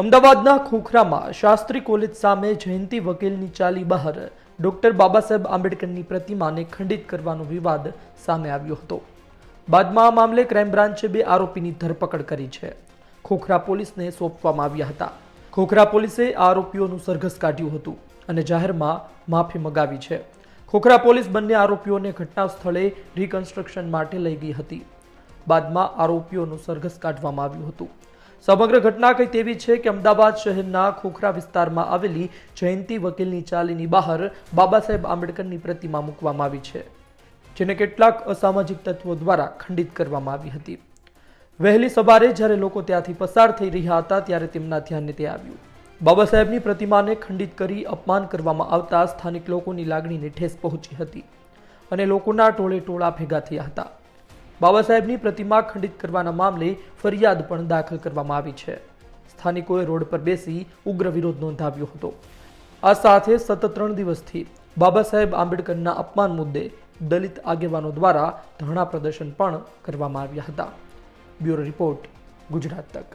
અમદાવાદના ખોખરામાં શાસ્ત્રી કોલેજ સામે જયંતિ વકીલની ચાલી બહાર. ડોક્ટર બાબા સાહેબ આંબેડકરની પ્રતિમાને ખંડિત કરવાનો વિવાદ સામે આવ્યો હતો. બાદમાં આ મામલે ક્રાઇમ બ્રાન્ચે બે આરોપીની ધરપકડ કરી છે. ખોખરા પોલીસને સોંપવામાં આવ્યા હતા. ખોખરા પોલીસે આરોપીઓનું સરઘસ કાઢ્યું હતું અને જાહેરમાં માફી મગાવી છે. ખોખરા પોલીસ બંને આરોપીઓને ઘટના સ્થળે રિકન્સ્ટ્રક્શન માટે લઈ ગઈ હતી. બાદમાં આરોપીઓનું સરઘસ કાઢવામાં આવ્યું હતું. સમગ્ર ઘટના કંઈ તેવી છે કે અમદાવાદ શહેરના ખોખરા વિસ્તારમાં આવેલી જયંતિ વકીલની ચાલીની બહાર બાબા સાહેબ આંબેડકરની પ્રતિમા મૂકવામાં આવી છે, જેને કેટલાક અસામાજિક તત્વો દ્વારા ખંડિત કરવામાં આવી હતી. વહેલી સવારે જ્યારે લોકો ત્યાંથી પસાર થઈ રહ્યા હતા ત્યારે તેમના ધ્યાને તે આવ્યું. બાબા સાહેબની પ્રતિમાને ખંડિત કરી અપમાન કરવામાં આવતા સ્થાનિક લોકોની લાગણીને ઠેસ પહોંચી હતી અને લોકોના ટોળે ટોળા ભેગા થયા હતા. બાબા સાહેબની પ્રતિમા ખંડિત કરવાના મામલે ફરિયાદ પણ દાખલ કરવામાં આવી છે. સ્થાનિકોએ રોડ પર બેસી ઉગ્ર વિરોધ નોંધાવ્યો હતો. આ સાથે સતત ત્રણ દિવસથી બાબા સાહેબ આંબેડકરના અપમાન મુદ્દે દલિત આગેવાનો દ્વારા ધરણા પ્રદર્શન પણ કરવામાં આવ્યા હતા. બ્યુરો રિપોર્ટ ગુજરાત તક.